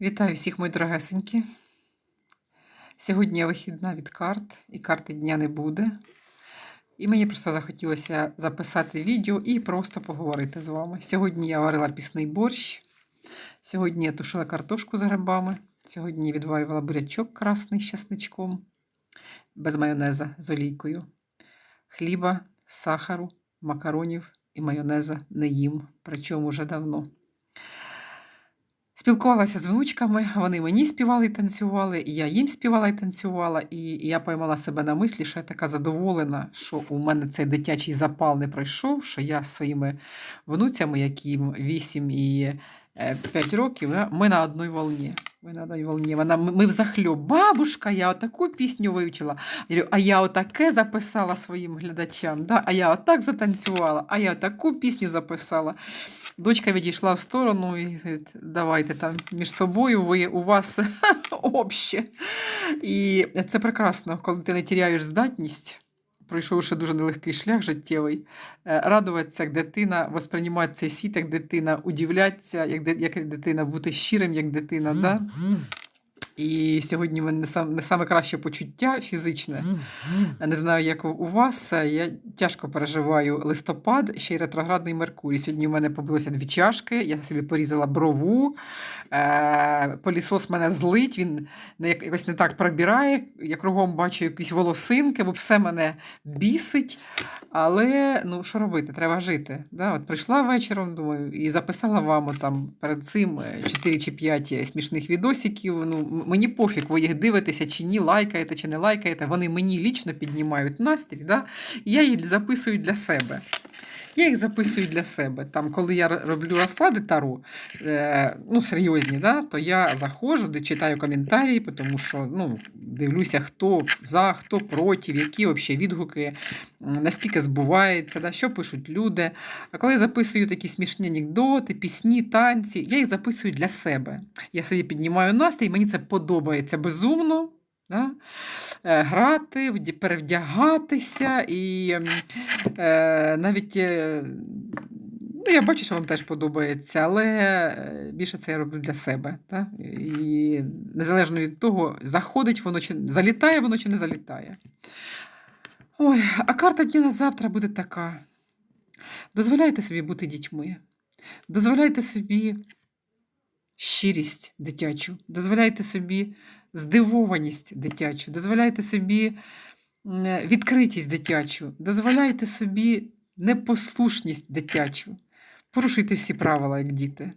Вітаю всіх, мої дорогесенькі. Сьогодні я вихідна від карт, і карти дня не буде. І мені просто захотілося записати відео і просто поговорити з вами. Сьогодні я варила пісний борщ. Сьогодні я тушила картошку з грибами. Сьогодні відварювала бурячок красний з часничком, без майонеза з олійкою. Хліба, сахару, макаронів і майонеза не їм, причому вже давно. Спілкувалася з внучками, вони мені співали і танцювали, і я їм співала і танцювала. І я поймала себе на мислі, що я така задоволена, що у мене цей дитячий запал не пройшов, що я своїми внуцями, яким 8 і 5 років, ми на одній волні. Ми на одній волні. Вона, ми взахльоб. Бабушка, я отаку пісню вивчила. Я говорю, а я отаке записала своїм глядачам, да? а я отак затанцювала, а я отаку пісню записала. Дочка відійшла в сторону і говорить, давайте там між собою ви у вас обще. І це прекрасно, коли ти не тіряєш здатність, пройшовши дуже нелегкий шлях життєвий, е, радуватися, як дитина, восприймати цей світ, як дитина, удивлятися, як, дитина, бути щирим, як дитина. Да? І сьогодні в мене не сам- не саме краще почуття фізичне. Не знаю, як у- у вас. е, Я тяжко переживаю листопад, ще й ретроградний Меркурій. Сьогодні в мене побилося дві чашки, я собі порізала брову. Е, полісос мене злить, він якось не так пробирає. Я кругом бачу якісь волосинки, бо все мене бісить. Але ну, що робити? Треба жити. Да? От прийшла вечором, думаю, і записала вам там перед цим 4 чи 5 смішних відосиків. Ну, мені пофіг, ви їх дивитеся чи ні, лайкаєте чи не лайкаєте. Вони мені лічно піднімають настрій. Да? Я їх записую для себе. Я їх записую для себе. Там, коли я роблю розклади таро, е, ну, серйозні, да, то я заходжу, де читаю коментарі, тому що ну, дивлюся, хто за, хто проти, які взагалі відгуки, наскільки збувається, да, що пишуть люди. А коли я записую такі смішні анекдоти, пісні, танці, я їх записую для себе. Я собі піднімаю настрій, мені це подобається безумно. Да? Е, Грати, перевдягатися і ем, е, навіть е, ну, я бачу, що вам теж подобається, але е, більше це я роблю для себе. Да? І незалежно від того, заходить воно чи залітає воно чи не залітає. Ой, а карта дня на завтра буде така. Дозволяйте собі бути дітьми. Дозволяйте собі щирість дитячу, дозволяйте собі здивованість дитячу, дозволяйте собі відкритість дитячу, дозволяйте собі непослушність дитячу. Порушуйте всі правила, як діти.